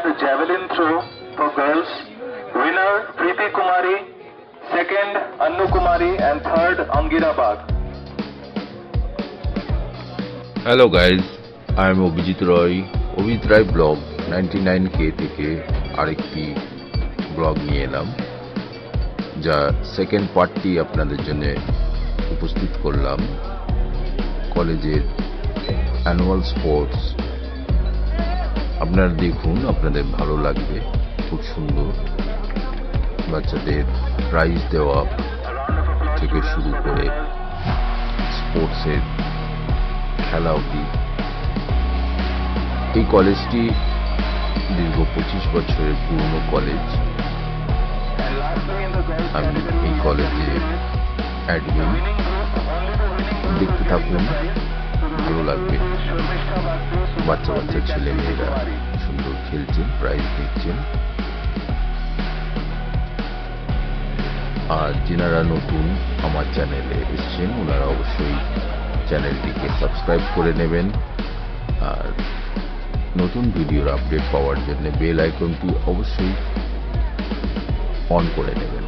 throw for girls. Winner Preeti Kumari, second Annu Kumari, and third Angira Bag. Hello guys I am Abhijit Roy Abhijit Roy blog ninety nine K থেকে আরেকটি blog নিয়ে এলাম যা second পার্টটি আপনাদের জন্য উপস্থিত করলাম কলেজের অ্যানুয়াল স্পোর্টস আপনারা দেখুন, আপনাদের ভালো লাগবে। খুব সুন্দর বাচ্চাদের প্রাইজ দেওয়া থেকে শুরু করে স্পোর্টসের খেলা অবধি। এই কলেজটি দীর্ঘ পঁচিশ বছরের পুরনো কলেজ আমি এই কলেজে অ্যাডমিট দেখতে থাকুন, ভালো লাগবে। বাচ্চা বাচ্চা ছেলে মেয়েরা সুন্দর খেলছেন প্রাইজ দিচ্ছেন আর যেনারা নতুন আমার চ্যানেলে এসছেন, ওনারা অবশ্যই চ্যানেলটিকে সাবস্ক্রাইব করে নেবেন। আর নতুন ভিডিওর আপডেট পাওয়ার জন্য বেল আইকনটি অবশ্যই অন করে নেবেন।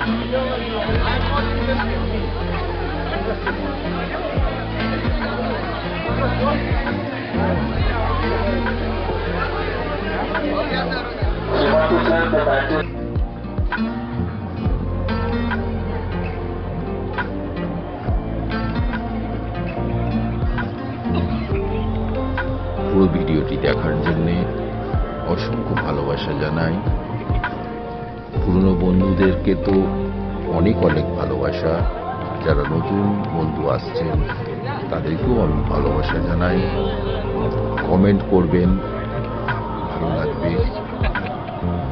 পুরো ভিডিওটি দেখার জন্যে অসংখ্য ভালোবাসা জানাই। পুরনো বন্ধুদেরকে তো অনেক অনেক ভালোবাসা। যারা নতুন বন্ধু আসছেন, তাদেরকেও আমি ভালোবাসা জানাই। কমেন্ট করবেন, ভালো লাগবে।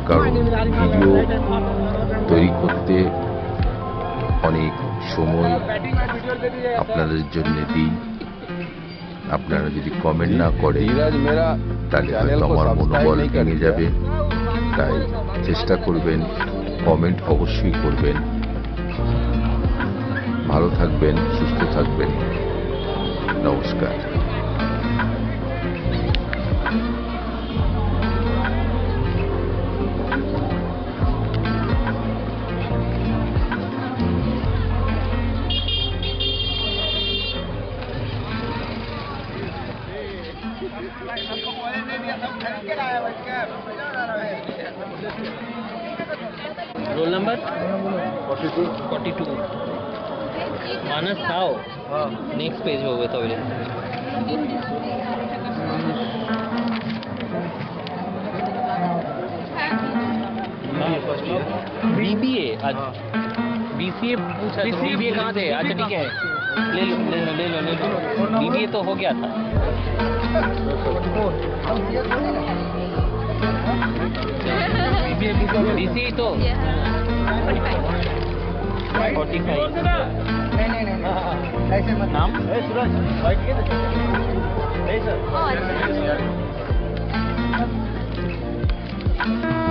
কারণ ভিডিও তৈরি করতে অনেক সময় আপনাদের জন্য দিই। আপনারা যদি কমেন্ট না করেন, তাহলে হয়তো আমার মনোবল কমে যাবে। তাই চেষ্টা করবেন কমেন্ট অবশ্যই করবেন। ভালো থাকবেন সুস্থ থাকবেন। নমস্কার। Roll number forty two. Manas Shaw next page होगे तो बीबीए अच्छा बीसीए पूछा तो बीबीए कहाँ थे? अच्छा ठीक है। ले लो ले लो ले लो। ले लो बीबीए तो हो गया था। Busy ito. Yeah. 45. 45. नहीं नहीं नहीं ऐसे मत नाम ए सूरज बैठ के नहीं सर ओह अच्छा